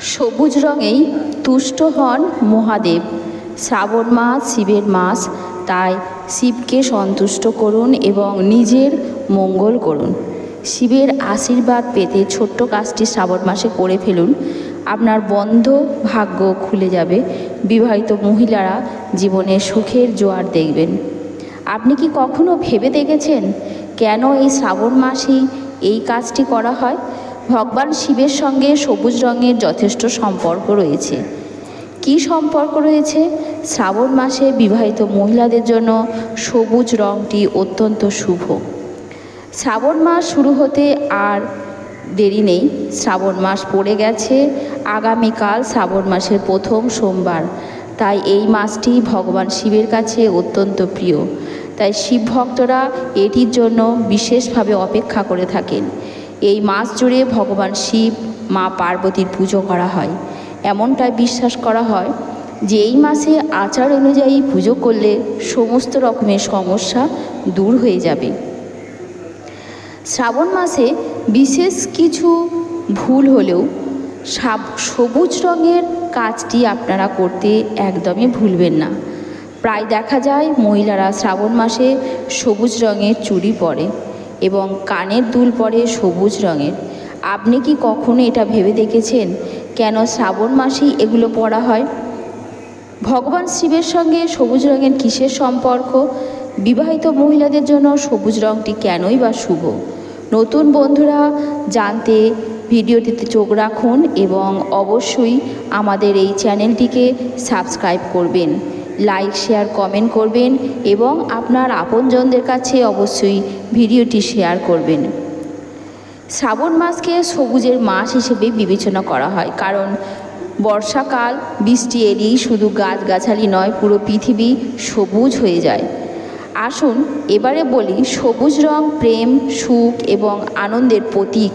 সবুজ রঙেই তুষ্ট হন মহাদেব। শ্রাবণ মাস, শিবের মাস, তাই শিবকে সন্তুষ্ট করুন এবং নিজের মঙ্গল করুন। শিবের আশীর্বাদ পেতে ছোট্ট কাজটি শ্রাবণ মাসে করে ফেলুন। আপনার বন্ধ ভাগ্য খুলে যাবে। বিবাহিত মহিলারা জীবনে সুখের জোয়ার দেখবেন। আপনি কি কখনো ভেবে দেখেছেন কেন এই শ্রাবণ মাসেই এই কাজটি করা হয়? ভগবান শিবের সঙ্গে সবুজ রঙের যথেষ্ট সম্পর্ক রয়েছে। কি সম্পর্ক রয়েছে? শ্রাবণ মাসে বিবাহিত মহিলাদের জন্য সবুজ রঙটি অত্যন্ত শুভ। শ্রাবণ মাস শুরু হতে আর দেরি নেই। শ্রাবণ মাস পড়ে গেছে। আগামীকাল শ্রাবণ মাসের প্রথম সোমবার। তাই এই মাসটি ভগবান শিবের কাছে অত্যন্ত প্রিয়। তাই শিব ভক্তরা এটির জন্য বিশেষভাবে অপেক্ষা করে থাকেন। এই মাস জুড়ে ভগবান শিব, মা পার্বতীর পুজো করা হয়। এমনটাই বিশ্বাস করা হয় যে এই মাসে আচার অনুযায়ী পুজো করলে সমস্ত রকমের সমস্যা দূর হয়ে যাবে। শ্রাবণ মাসে বিশেষ কিছু ভুল হলেও সাব- সবুজ রঙের কাজটি আপনারা করতে একদমই ভুলবেন না। প্রায় দেখা যায় মহিলারা শ্রাবণ মাসে সবুজ রঙের চুড়ি পরে। এবং কানের দুল পরে সবুজ রঙের। আপনি কি কখনো এটা ভেবে দেখেছেন? কেন শ্রাবণ মাসেই এগুলো পরা হয়? ভগবান শিবের সঙ্গে সবুজ রঙের কিসের সম্পর্ক? বিবাহিত মহিলাদের জন্য সবুজ রঙটি কেনই বা শুভ? নতুন বন্ধুরা, জানতে ভিডিওটিতে চোখ রাখুন এবং অবশ্যই আমাদের এই চ্যানেলটিকে সাবস্ক্রাইব করবেন। লাইক, শেয়ার, কমেন্ট করবেন এবং আপনার আপনজনদের কাছে অবশ্যই ভিডিওটি শেয়ার করবেন। শ্রাবণ মাসকে সবুজের মাস হিসেবে বিবেচনা করা হয়, কারণ বর্ষাকাল, বৃষ্টি এলেই শুধু গাছগাছালি নয়, পুরো পৃথিবী সবুজ হয়ে যায়। আসুন, এবারে বলি, সবুজ রং, প্রেম, সুখ এবং আনন্দের প্রতীক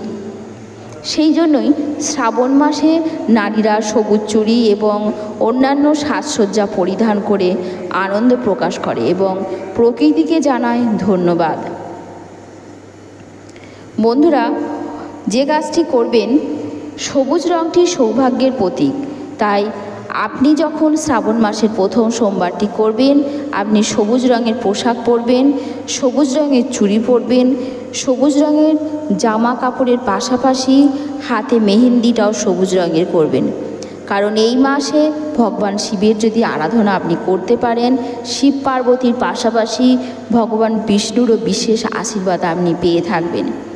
সেই জন্যই শ্রাবণ মাসে নারীরা সবুজ চুরি এবং অন্যান্য সাজসজ্জা পরিধান করে আনন্দ প্রকাশ করে এবং প্রকৃতিকে জানায় ধন্যবাদ। বন্ধুরা, যে গাছটি করবেন সবুজ রঙটি সৌভাগ্যের প্রতীক, তাই আপনি যখন শ্রাবণ মাসের প্রথম সোমবারটি করবেন, আপনি সবুজ রঙের পোশাক পরবেন, সবুজ রঙের চুড়ি পরবেন, সবুজ রঙের জামা কাপড়ের পাশাপাশি হাতে মেহেন্দিটাও সবুজ রঙের করবেন। কারণ এই মাসে ভগবান শিবের যদি আরাধনা আপনি করতে পারেন, শিব পার্বতীর পাশাপাশি ভগবান বিষ্ণুরও বিশেষ আশীর্বাদ আপনি পেয়ে থাকবেন।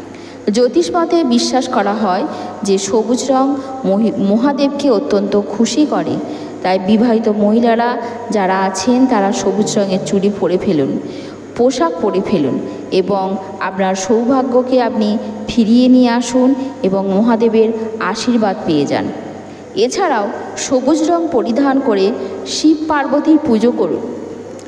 জ্যোতিষ মতে বিশ্বাস করা হয় যে সবুজ রং মহি- মহাদেবকে অত্যন্ত খুশি করে। তাই বিবাহিত মহিলারা যারা আছেন, তারা সবুজ রঙের চুড়ি পরে ফেলুন, পোশাক পরে ফেলুন এবং আপনার সৌভাগ্যকে আপনি ফিরিয়ে নিয়ে আসুন এবং মহাদেবের আশীর্বাদ পেয়ে যান। এছাড়াও সবুজ রং পরিধান করে শিব পার্বতীর পুজো করুন।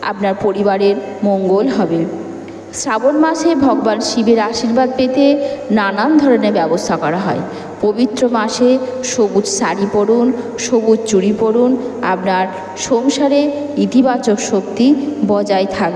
আপনার পরিবারের মঙ্গল হবে। শ্রাবণ মাসে ভগবান শিবের আশীর্বাদ পেতে নানান ধরনের ব্যবস্থা করা হয়। পবিত্র মাসে সবুজ শাড়ি পরুন, সবুজ চুড়ি পরুন, আপনার সংসারে ইতিবাচক শক্তি বজায় থাকবে